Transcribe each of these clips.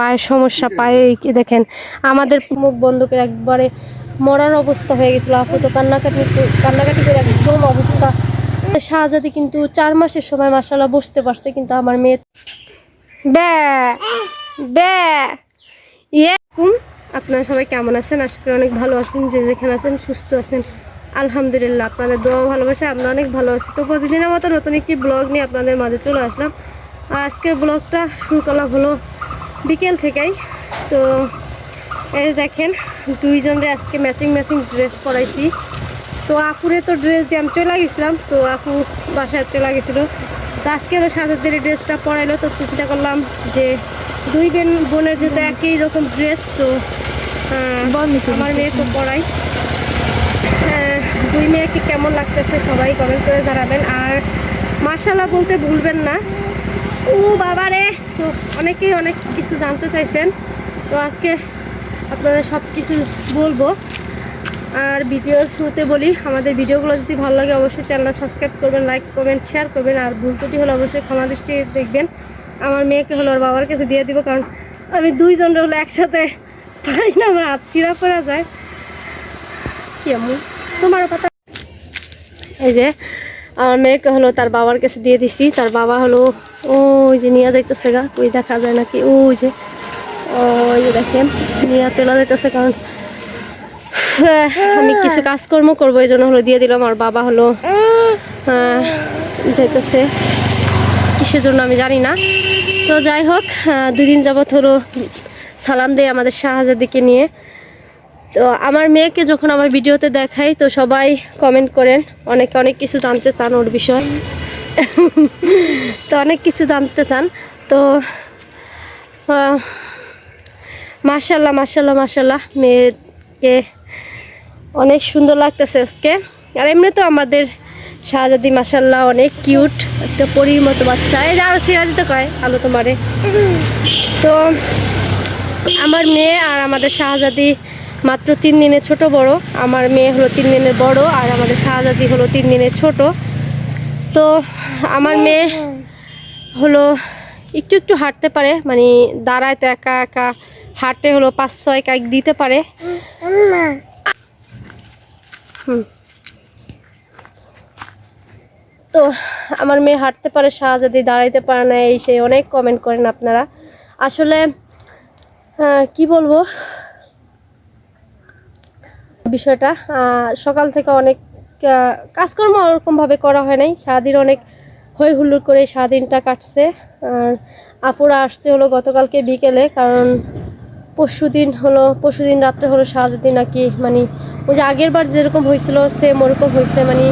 পায়ের সমস্যা, পায়ে দেখেন, আমাদের মুখ বন্ধ করে একবারে মরার অবস্থা হয়ে গেছিল। আপু তো কান্নাকাটি কান্নাকাটি করে একদম অবস্থা। শাহজাদি কিন্তু চার মাসের সময় মাসাল্লাহ বসতে পারছে, কিন্তু আমার মেয়ে ব্যা ব্যা ইয়ে। আপনারা সবাই কেমন আছেন? আশা করি অনেক ভালো আছেন, যে যেখানে আছেন সুস্থ আছেন। আলহামদুলিল্লাহ আপনাদের দোয়া ভালোবাসা আমরা অনেক ভালো আছি। তো প্রতিদিনের মতো নতুন একটি ব্লগ নিয়ে আপনাদের মাঝে চলে আসলাম। আর আজকের ব্লগটা শুরু করা হলো বিকেল থেকেই। তো এই দেখেন দুইজনরে আজকে ম্যাচিং ম্যাচিং ড্রেস পরাইছি। তো আপুরে তো ড্রেস দিয়ে আমি চলে গেছিলাম তো আপু বাসায় চলে গেছিল। তো আজকে হলো সাজাদের ড্রেসটা পরাইলো। তো চিন্তা করলাম যে দুই বোন বোনের যেহেতু একই রকম ড্রেস তো আমার মেয়েকে পরাই হ্যাঁ, দুই মেয়েকে কেমন লাগতেছে সবাই কমেন্ট করে জানাবেন। আর মার্শাল্লাহ বলতে ভুলবেন না। ও বাবা রে, তো অনেকেই অনেক কিছু জানতে চাইছেন। তো আজকে আপনাদের সব কিছু বলব। আর ভিডিওর শুরুতে বলি, আমাদের ভিডিওগুলো যদি ভালো লাগে অবশ্যই চ্যানেলটা সাবস্ক্রাইব করবেন লাইক কমেন্ট শেয়ার করবেন। আর ভুল ত্রুটি হলে অবশ্যই ক্ষমা দৃষ্টি দেখবেন। আমার মেয়েকে হলো ওর বাবার কাছে দিয়ে দিব, কারণ আমি দুইজন হলো একসাথে পারি না, আমার হাত ছিঁড়া পড়া যায়। কি আম্মু তোমার কথা। এই যে আমার মেয়েকে হলো তার বাবার কাছে দিয়ে দিছি। তার বাবা হলো ওই যে নিয়ে যাইতেছে গা ওই দেখা যায় নাকি? ওই যে ওই যে দেখেন নিয়ে চলে যাইতেছে কারণ আমি কিছু কাজকর্ম করব এই জন্য হলো দিয়ে দিলাম আর বাবা হলো আহ, যাইতেছে। কিসের জন্য আমি জানি না। তো যাই হোক দুদিন দুই দিন যাবৎ হলো সালাম দেয় আমাদের শাহজাদিকে নিয়ে। তো আমার মেয়েকে যখন আমার ভিডিওতে দেখাই, তো সবাই কমেন্ট করেন, অনেকে অনেক কিছু জানতে চান ওর বিষয়। তো অনেক কিছু জানতে চান। তো মার্শাল্লাহ মার্শাল্লাহ মার্শাল্লাহ মেয়েকে অনেক সুন্দর লাগতেছে আজকে। আর এমনি তো আমাদের শাহজাদি মাসাল্লাহ অনেক কিউট একটা পরীর মতো বাচ্চা। এই যে আরও সিরা দিতে কয়, আলো তোমারে। তো, আমার মেয়ে আর আমাদের শাহজাদি মাত্র তিন দিনের ছোট বড়। আমার মেয়ে হলো তিন দিনের বড় আর আমাদের শাহজাদি হলো তিন দিনের ছোট। তো আমার মেয়ে হলো একটু একটু হাঁটতে পারে মানে দাঁড়ায় তো একা একা। হাঁটতে হলো পাঁচ ছয় কাইক দিতে পারে। তো আমার মেয়ে হাঁটতে পারে, শাহজাদি দাঁড়াইতে পারে না, এই সেই অনেক কমেন্ট করেন আপনারা। আসলে কি বলব? বিষয়টা সকাল থেকে অনেক কাজকর্ম ওরকমভাবে করা হয় নাই। সারাদিন অনেক হই হুল্লোড় করে সারাদিনটা কাটছে। আর আপুরা আসছে হলো গতকালকে বিকেলে, কারণ পরশুদিন হলো পরশুদিন রাত্রে হলো শাহজাদি নাকি মানে ওই যে আগের বার যেরকম হয়েছিল সেম ওরকম হয়েছে। মানে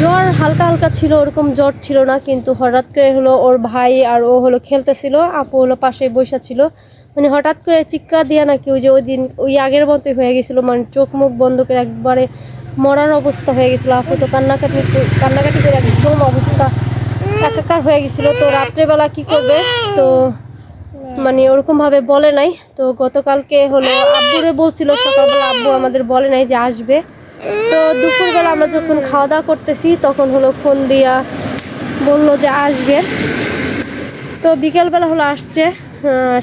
জ্বর হালকা হালকা ছিল, ওরকম জ্বর ছিল না, কিন্তু হঠাৎ করে হলো ওর ভাই আর ও হলো খেলতেছিল, আপু হলো পাশে বসা ছিল। মানে হঠাৎ করে চিৎকার দিয়া নাকি ওই যে ওই দিন, ওই আগের মতোই হয়ে গেছিল মানে চোখ মুখ বন্ধ করে একবারে মরার অবস্থা হয়ে গেছিল, আপু তো কান্নাকাটি কান্নাকাটি করে একদম অবস্থা একাকার হয়ে গেছিল। তো রাত্রেবেলা কি করবে? তো মানে ওরকমভাবে বলে নাই। তো গতকালকে হলো আব্বুরে বলছিল, সকালবেলা আব্বু আমাদের বলে নাই যে আসবে। তো দুপুরবেলা আমরা যখন খাওয়া দাওয়া করতেছি, তখন হলো ফোন দিয়া বলল যে আসবে। তো বিকেলবেলা হলো আসছে।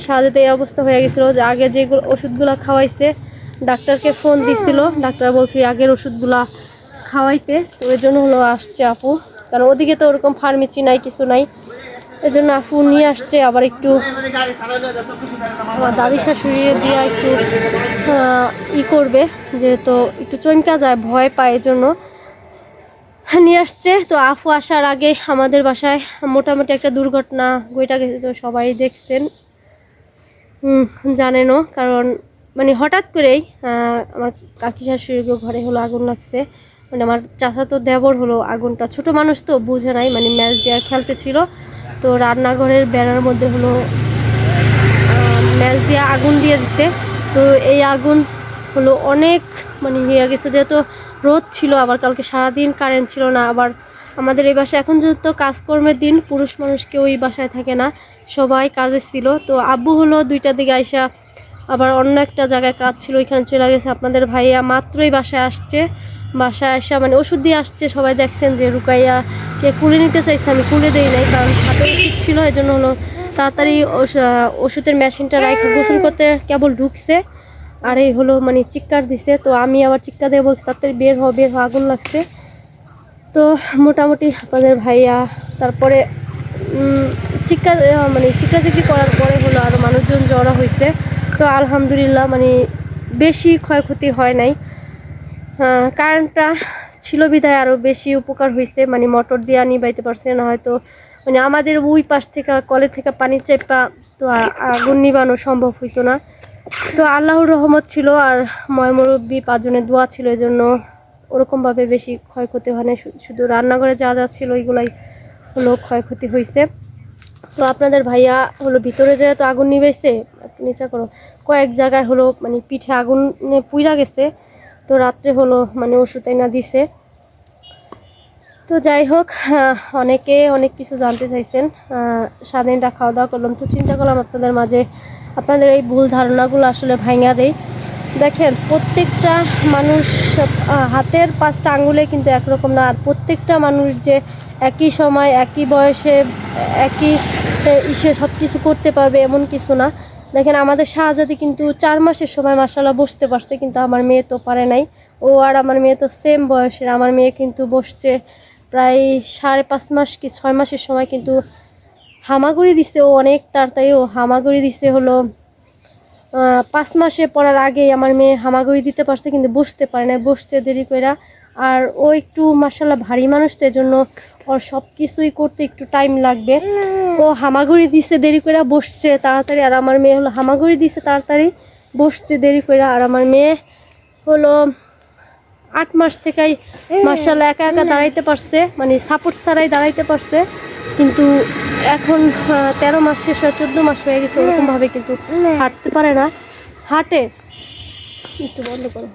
সাজাতে এই অবস্থা হয়ে গেছিল যে আগে যে ওষুধগুলো খাওয়াইছে, ডাক্তারকে ফোন দিছিল। ডাক্তার বলছে আগের ওষুধগুলা খাওয়াইতে। তো ওই জন্য হলো আসছে আপু। কারণ ওদিকে তো ওরকম ফার্মেসি নাই, কিছু নাই। এই জন্য আপু নিয়ে আসছে, আবার একটু আমার দাদি শাশুড়ি দিয়ে একটু ই করবে, যেহেতু একটু চমকা যায়, ভয় পায় এই জন্য। নিয়ে আসছে। তো আফু আসার আগে আমাদের বাসায় মোটামুটি একটা দুর্ঘটনা ঘটা গেছে, তো সবাই দেখছেন। জানেনও, কারণ মানে হঠাৎ করেই আমার কাকি শাশুড়ির ঘরে হলো আগুন লাগছে। মানে আমার চাচাতো দেবর হলো আগুনটা। ছোট মানুষ তো বুঝে নাই মানে ম্যাচ দেওয়ার খেলতেছিল তো রান্নাঘরের বেড়ার মধ্যে হলো ম্যাচ দিয়ে আগুন দিয়ে দিছে। তো এই আগুন হলো অনেক মানে হয়ে গেছে, যেহেতু রোদ ছিল, আবার কালকে সারাদিন কারেন্ট ছিল না। আবার আমাদের এই বাসায় এখন যেহেতু কাজকর্মের দিন, পুরুষ মানুষ কেউ এই বাসায় থাকে না। সবাই কাজে ছিল। তো আব্বু হলো দুইটার দিকে আইসা আবার অন্য একটা জায়গায় কাজ ছিল, ওইখানে চলে গেছে। আপনাদের ভাইয়া মাত্রই বাসায় আসছে। বাসায় আসা মানে ওষুধ দিয়ে আসছে। সবাই দেখছেন যে রুকাইয়া কে কুলে নিতে চাইছে, আমি কুলে দেই নাই কারণ হাতে ওষুধ ছিল এই জন্য হলো তাড়াতাড়ি ওষ- ওষুধের মেশিনটা রাখা গোসল করতে কেবল ঢুকছে। আর এই হলো মানে চিৎকার দিছে। তো আমি আবার চিৎকার দিয়ে বলছি, তাড়াতাড়ি বের হ বের হ আগুন লাগছে। তো মোটামুটি আপনাদের ভাইয়া, তারপরে আহ, মানে চিৎকাচিকি করার পরে হলো আরও মানুষজন জড়া হয়েছে তো আলহামদুলিল্লাহ মানে বেশি ক্ষয়ক্ষতি হয় নাই। কারেন্টটা ছিল বিধায় আরও বেশি উপকার হয়েছে মানে মোটর দিয়ে নিবাইতে পারছে না হয়তো মানে আমাদের ওই পাশ থেকে কলের থেকে পানি চেপা তো আগুন নিবানো সম্ভব হইতো না। তো আল্লাহর রহমত ছিল আর ময়মুরব্বী পাঁচজনের দোয়া ছিল এই জন্য ওরকমভাবে বেশি ক্ষয়ক্ষতি হয় না শুধু রান্নাঘরে যা যা ছিল ওইগুলাই হলো ক্ষয়ক্ষতি হয়েছে তো আপনাদের ভাইয়া হলো ভিতরে যায় তো আগুন নিবেছে নিচা করো। কয়েক জায়গায় হলো মানে পিঠে আগুন পুইরা গেছে, তো রাত্রে হলো মানে ওষুধ এনে দিছে। তো যাই হোক অনেকে অনেক কিছু জানতে চাইছেন। স্বাধীনটা খাওয়া দাওয়া করলাম। তো চিন্তা করলাম আপনাদের মাঝে আপনাদের এই ভুল ধারণাগুলো আসলে ভাঙা দেই। দেখেন, প্রত্যেকটা মানুষ হাতের পাঁচটা আঙ্গুলে কিন্তু একরকম না। আর প্রত্যেকটা মানুষ যে একই সময়, একই বয়সে, একই ইসে সব কিছু করতে পারবে এমন কিছু না। দেখেন, আমাদের শাহজাদি কিন্তু চার মাসের সময় মাসাল্লাহ বসতে পারছে, কিন্তু আমার মেয়ে তো পারে নাই। ও আর আমার মেয়ে তো সেম বয়সের, আমার মেয়ে কিন্তু বসছে প্রায় সাড়ে পাঁচ মাস কি ছয় মাসের সময়, কিন্তু হামাগুড়ি দিছে ও অনেক তাড়াতাড়ি। ও হামাগুড়ি দিছে হলো পাঁচ মাসে পড়ার আগেই আমার মেয়ে হামাগুড়ি দিতে পারছে, কিন্তু বসতে পারে না বসছে দেরি করে আর ও একটু মাসাল্লাহ ভারী মানুষ, তো এজন্য ওর সব কিছুই করতে একটু টাইম লাগবে। ও হামাগুড়ি দিছে দেরি করে বসছে তাড়াতাড়ি আর আমার মেয়ে হলো হামাগুড়ি দিছে তাড়াতাড়ি বসছে দেরি করে আর আমার মেয়ে হলো আট মাস থেকেই মার্শাল্লাহ একা একা দাঁড়াইতে পারছে মানে সাপোর্ট ছাড়াই দাঁড়াইতে পারছে। কিন্তু এখন তেরো মাস শেষ হয়ে চোদ্দ মাস হয়ে গেছে ওরকমভাবে কিন্তু হাঁটতে পারে না। হাঁটে। একটু বন্ধ করো।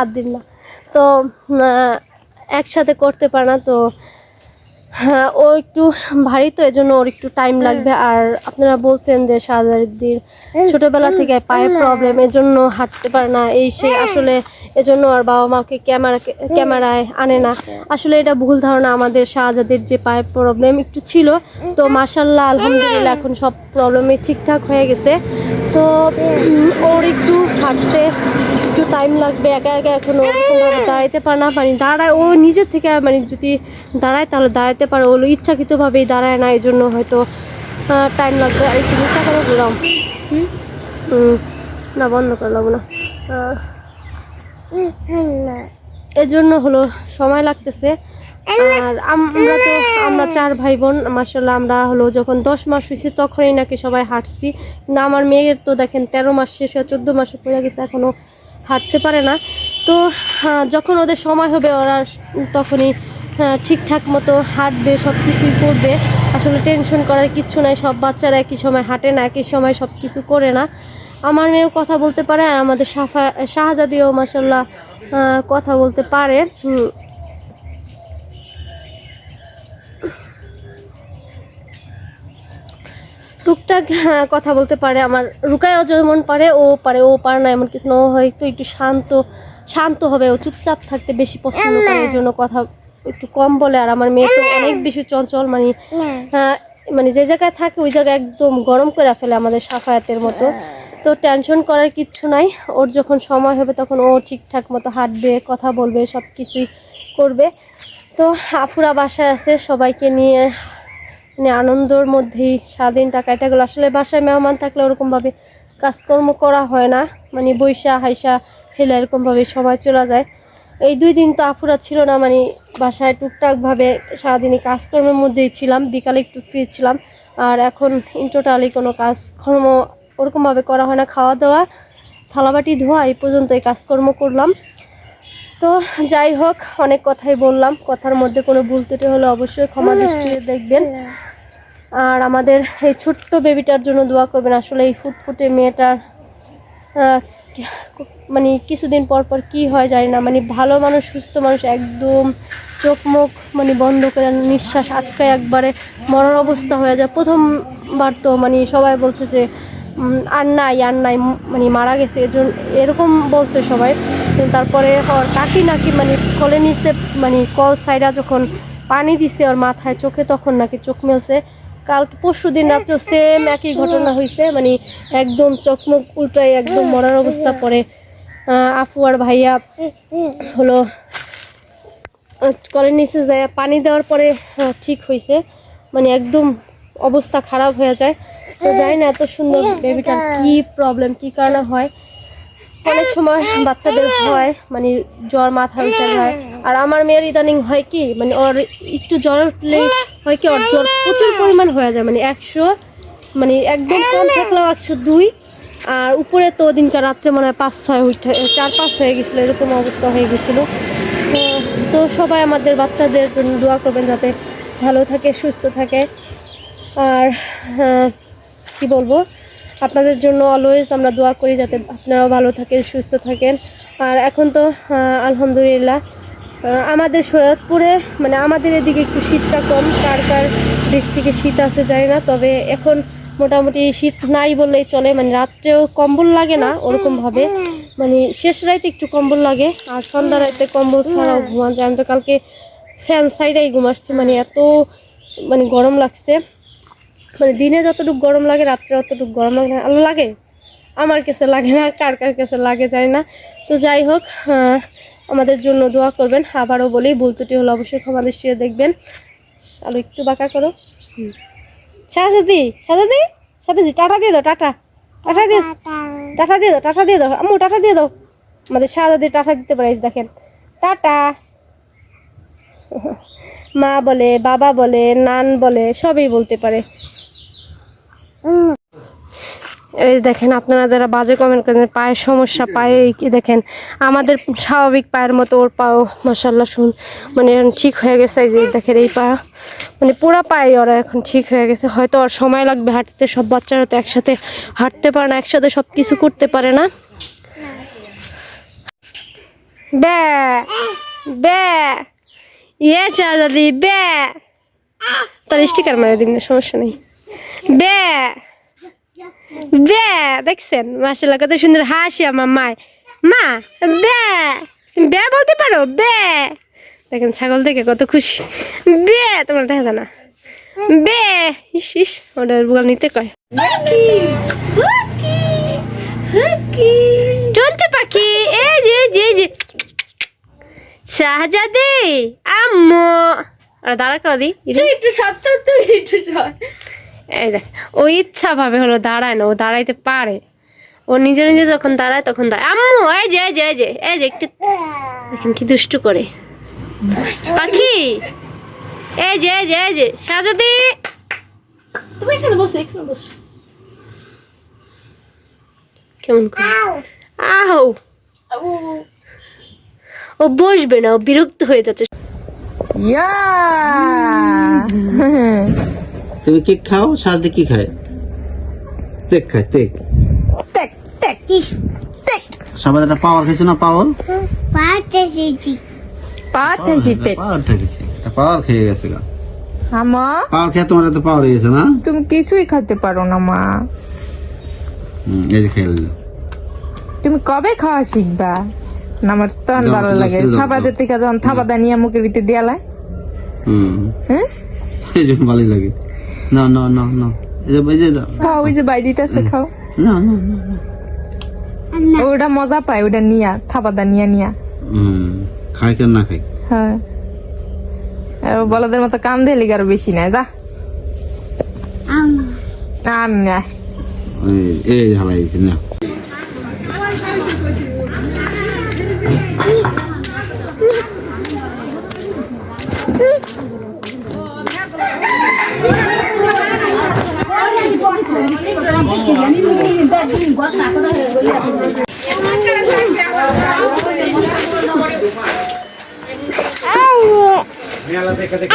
আর দিন না তো একসাথে করতে পারে না তো হ্যাঁ ও একটু ভারী তো এজন্য ওর একটু টাইম লাগবে। আর আপনারা বলছেন যে শাহজাদির ছোটবেলা থেকে পায়ে প্রবলেম এজন্য হাঁটতে পারে না। এই সে আসলে এজন্য আর বাবা মাকে ক্যামেরা ক্যামেরায় আনে না। আসলে এটা ভুল ধারণা আমাদের শাহজাদের যে পায়ে প্রবলেম একটু ছিল। তো মাসাল্লাহ আলহামদুলিল্লাহ এখন সব প্রবলেমই ঠিকঠাক হয়ে গেছে। তো ওর একটু হাঁটতে একটু টাইম লাগবে, একা একা এখন দাঁড়াইতে পারে না মানে দাঁড়ায়, ও নিজের থেকে মানে যদি দাঁড়ায় তাহলে দাঁড়াতে পারে ওগুলো ইচ্ছাকৃতভাবেই দাঁড়ায় না এই জন্য হয়তো টাইম লাগবে। আর একটু নিচা করে হুম? না, বন্ধ করলাম না। এজন্য হলো সময় লাগতেছে। আর আমরা তো, আমরা চার ভাই বোন মার্শাল্লাহ আমরা হলো যখন দশ মাস হয়েছে তখনই নাকি সবাই হাঁটছি। কিন্তু আমার মেয়ের তো দেখেন তেরো মাস শেষ হয়ে চোদ্দ মাসে পড়ে গেছে এখনও হাঁটতে পারে না। তো হ্যাঁ, যখন ওদের সময় হবে ওরা তখনই হ্যাঁ, ঠিকঠাক মতো হাঁটবে সব কিছুই করবে। আসলে টেনশন করার কিচ্ছু নাই সব বাচ্চারা একই সময় হাঁটে না একই সময় সব কিছু করে না। আমার মেয়েও কথা বলতে পারে আর আমাদের সাফা শাহজাদিও মাসাল্লাহ কথা বলতে পারে। টুকটাক হ্যাঁ, কথা বলতে পারে আমার রুকায়ও যেমন পারে ও পারে ও পারে না এমন কিছু না ও হয়তো একটু শান্ত শান্ত হবে ও চুপচাপ থাকতে বেশি পছন্দ করে এই জন্য কথা একটু কম বলে আর আমার মেয়ে তো অনেক বেশি চঞ্চল মানে আহ, মানে যে জায়গায় থাকে ওই জায়গায় একদম গরম করে ফেলে আমাদের সাফায়াতের মতো। তো টেনশন করার কিচ্ছু নাই ওর যখন সময় হবে তখন ও ঠিকঠাক মতো হাঁটবে কথা বলবে সব কিছুই করবে। তো আফুরা বাসায় আছে সবাইকে নিয়ে মানে আনন্দর মধ্যেই স্বাধীনটা কাটা গেলো। আসলে বাসায় মেহমান থাকলে ওরকমভাবে কাজকর্ম করা হয় না। মানে বৈশা হাইসা ফেলে এরকমভাবে সময় চলে যায়। এই দুই দিন তো আফুরা ছিল না মানে বাসায় টুকটাকভাবে সারাদিনই কাজকর্মের মধ্যেই ছিলাম। বিকালে একটু ফ্রি ছিলাম। আর এখন ইন টোটালি কোনো কাজকর্ম ওরকমভাবে করা হয় না। খাওয়া দাওয়া থালাবাটি ধোয়া এই পর্যন্ত এই কাজকর্ম করলাম। তো যাই হোক অনেক কথাই বললাম। কথার মধ্যে কোনো ভুল ত্রুটি হলে অবশ্যই ক্ষমা দৃষ্টিতে দেখবেন। আর আমাদের এই ছোট্ট বেবিটার জন্য দোয়া করবেন। আসলে এই ফুটফুটে মেয়েটার মানে কিছুদিন পর পর কি হয় জানি না। মানে ভালো মানুষ, সুস্থ মানুষ, একদম চোখ মুখ মানে বন্ধ করে নিঃশ্বাস আটকায় একবারে মরার অবস্থা হয়ে যায়। প্রথমবার তো মানে সবাই বলছে যে আর নাই আর নাই মানে মারা গেছে। এজন এরকম বলছে সবাই। তারপরে ওর কাকি নাকি মানে কলে নিচে মানে কল সাইডা যখন পানি দিছে ওর মাথায়, চোখে তখন নাকি চোখ মেলছে। কালকে পরশু দিন রাত্রে সেম একই ঘটনা হয়েছে মানে একদম চোখ মুখ উল্টাই একদম মরার অবস্থা পরে। আপু আর ভাইয়া হলো কলের নিচে যায়, পানি দেওয়ার পরে ঠিক হয়েছে মানে একদম অবস্থা খারাপ হয়ে যায়। তো জানি না এত সুন্দর বেবিটার কি প্রবলেম কি কারণে হয়। অনেক সময় বাচ্চাদের হয় মানে জ্বর, মাথা যায় আর আমার মেয়ের ইদানিং হয় কি মানে ওর একটু জ্বর উঠলেই হয় কি অর্জন প্রচুর পরিমাণ হয়ে যায় মানে একশো মানে একদম কম থাকলেও একশো দুই। আর উপরে তো ওদিনকার রাত্রে মনে হয় পাঁচ, ছয় চার, পাঁচ হয়ে গেছিল, এরকম অবস্থা হয়ে গেছিল। তো তো সবাই আমাদের বাচ্চাদের জন্য দোয়া করবেন যাতে ভালো থাকে, সুস্থ থাকে। আর কি বলব, আপনাদের জন্য অলওয়েজ আমরা দোয়া করি যাতে আপনারাও ভালো থাকেন, সুস্থ থাকেন। আর এখন তো আলহামদুলিল্লাহ আমাদের শরৎপুরে মানে আমাদের এদিকে একটু শীতটা কম, কার কার ডিস্ট্রিক্টে শীত আছে জানি না, তবে এখন মোটামুটি শীত নাই বললেই চলে মানে রাত্রেও কম্বল লাগে না ওরকম ভাবে মানে শেষ রাইতে একটু কম্বল লাগে, আর সন্ধ্যা রাইতে কম্বল ছাড়াও ঘুমান যায় আমি তো কালকে ফ্যান সাইডেই ঘুমাচ্ছি মানে এত মানে গরম লাগছে। মানে দিনে যতটুকু গরম লাগে, রাত্রে অতটুকু গরম লাগে আলো লাগে, আমার কাছে লাগে না, কার কার কাছে লাগে যায় না। তো যাই হোক আমাদের জন্য দোয়া করবেন। আবারও বলি, ভুল ত্রুটি হলে অবশ্যই ক্ষমা দৃষ্টিতে দেখবেন। আলো একটু বাঁকা করো। সাজাদি সাজাদি সাজাদি, টাটা দিয়ে দাও, টাটা। টাটা দিয়ে টাটা দিয়ে দাও, টাটা দিয়ে দাও। আম্মু, টাটা দিয়ে দাও। আমাদের সাজাদি টাটা দিতে পারে দেখেন। টাটা। মা বলে, বাবা বলে, নান বলে, সবই বলতে পারে। এই দেখেন আপনারা যারা বাজে কমেন্ট করেন, পায়ের সমস্যা, পায়ে দেখেন, আমাদের স্বাভাবিক পায়ের মতো ওর পাও মাসাল্লাহ শুন মানে ঠিক হয়ে গেছে যে দেখেন এই পা মানে পুরা পায়ে ওরা এখন ঠিক হয়ে গেছে, হয়তো ওর সময় লাগবে হাঁটতে, সব বাচ্চারা তো একসাথে হাঁটতে পারে না, একসাথে সব কিছু করতে পারে না। বে বে ইয়ে চালাদি বে। তোর স্টিকার মারে দিন সমস্যা নেই। বে। বে দেখছেন? মাসাল্লাহ কত সুন্দর হাসি আমার মায়। মা বে বে বলতে পারো? বে। দেখেন ছাগল দেখে কত খুশি। বে তোমার দেখা যায় না। বে ইস ইস ওটার বুকাল নিতে কয়। পাখি এই যে যে যে। শাহজাদি আম্মু। আর দাঁড়া করে দি। একটু সচ্ছ তুই একটু সর এই দেখ ও ইচ্ছা ভাবে হলো দাঁড়ায় না ও দাঁড়াইতে পারে। ও নিজে নিজে যখন দাঁড়ায় তখন দাঁড়ায়। আম্মু এই যে এই যে এই যে এই যে একটু কি দুষ্টু করে? পাখি এই যে এই যে এই যে সাজাদি। তুমি এখানে বসো এখানে বসো। কেমন করে? আহ ও বসবে না ও বিরক্ত হয়ে যাচ্ছে। তুমি কেক খাও সাথে কি খায়? তেক খায় তেক টেক টেক সবাই একটা পাওয়ার খেয়েছো না পাওয়ার? পাওয়ার খেয়েছে পাওয়ার খেয়ে গেছে গা। আমা? পাওয়ার খেয়ে তোমার এত পাওয়ার হয়ে গেছে না? তুমি কিছুই খেতে পারো না মা। হুম, এই খেয়ে তুমি কবে খাওয়া শিখবা? না আমার তখন ভালো লাগে। ছেড়ে দাও, সাবাদের থেকে যখন থাবাদা নিয়ে মুখের ভিতরে দিয়ালায় হুম। হ্যাঁ এই জন্য ভালোই লাগে। না না না না এই যে দাও। খাও ওই যে বাই দিতেছে খাও। না না না। ওটা মজা পায় ওটা নিয়া থাবাদা নিয়া নিয়া। হুম খাই কেন না খাই হ্যাঁ। আর বলদের মতো কাম দিলি আরও বেশি নাই যা। আম। না এই- এই ঝালাই না। মেলা দেখা দেখা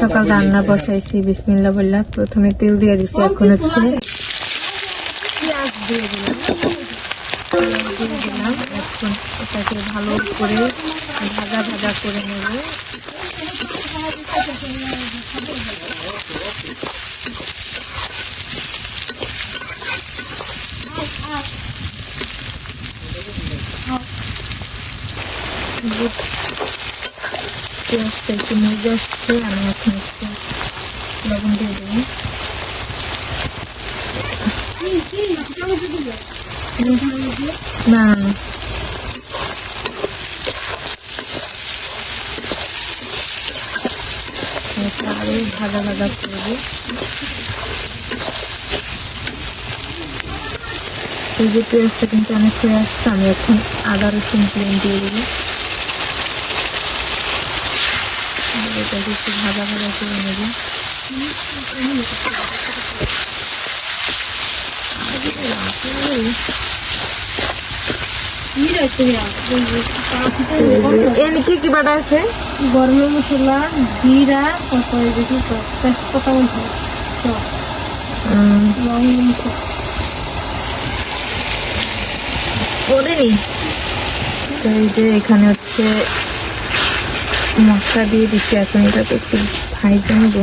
সকাল রান্না বসাইছি বিসমিল্লা বললাম, প্রথমে তেল দিয়ে দিছি, এখন হচ্ছে ভালো করে ভাজা ভাজা করে নেব। পেঁয়াজটা একটু মজে আসছে আমি এখন একটু লবণ দিয়ে দেবো না আরও ভাজা ভাজা করব। এই যে পেঁয়াজটা কিন্তু অনেক হয়ে আসছে আমি এখন আদা রসুন দিয়ে দেবো। এটাকে একটু ভাজা ভাজা করে নেব। কি বাটা আছে? গরম মশলা জিরা তারপরে দেখি তেজপাতা মশলা সব উম, লবঙ্গ মশলা ওদেরই তো এই যে এখানে হচ্ছে মশলা দিয়ে দিচ্ছি, এখন এটাকে একটু ভাইজে নেব।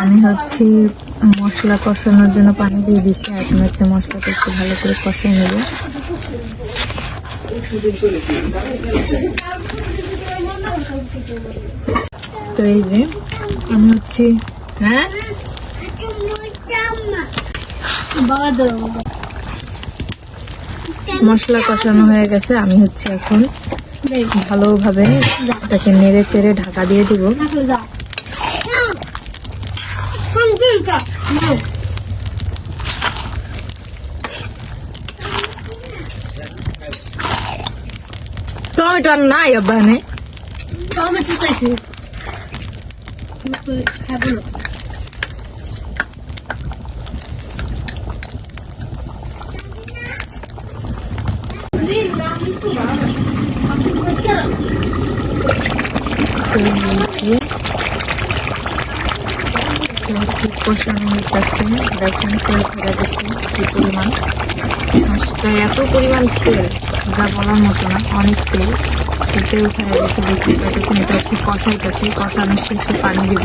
আমি হচ্ছে মশলা কষানোর জন্য পানি দিয়ে দিচ্ছি এখন হচ্ছে মশলাটা একটু ভালো করে কষিয়ে নেব। তো এই যে, আমি হচ্ছে হ্যাঁ? মশলা কষানো হয়ে গেছে, আমি হচ্ছে এখন ভালোভাবে এটাকে নেড়ে চেড়ে ঢাকা দিয়ে দিব। টমেটো আর নাই আব্বানে। টমেটো চাইছি কষানো হইতেছে দেখেন তেল ছেড়ে দিচ্ছে কি পরিমাণ এত পরিমাণ তেল যা বলার মতো না। অনেক তেল তেল ছেড়ে দিচ্ছে দেখতে পাচ্ছেন এটা হচ্ছে কষাইতেছে কষানোর শেষে পানি দিব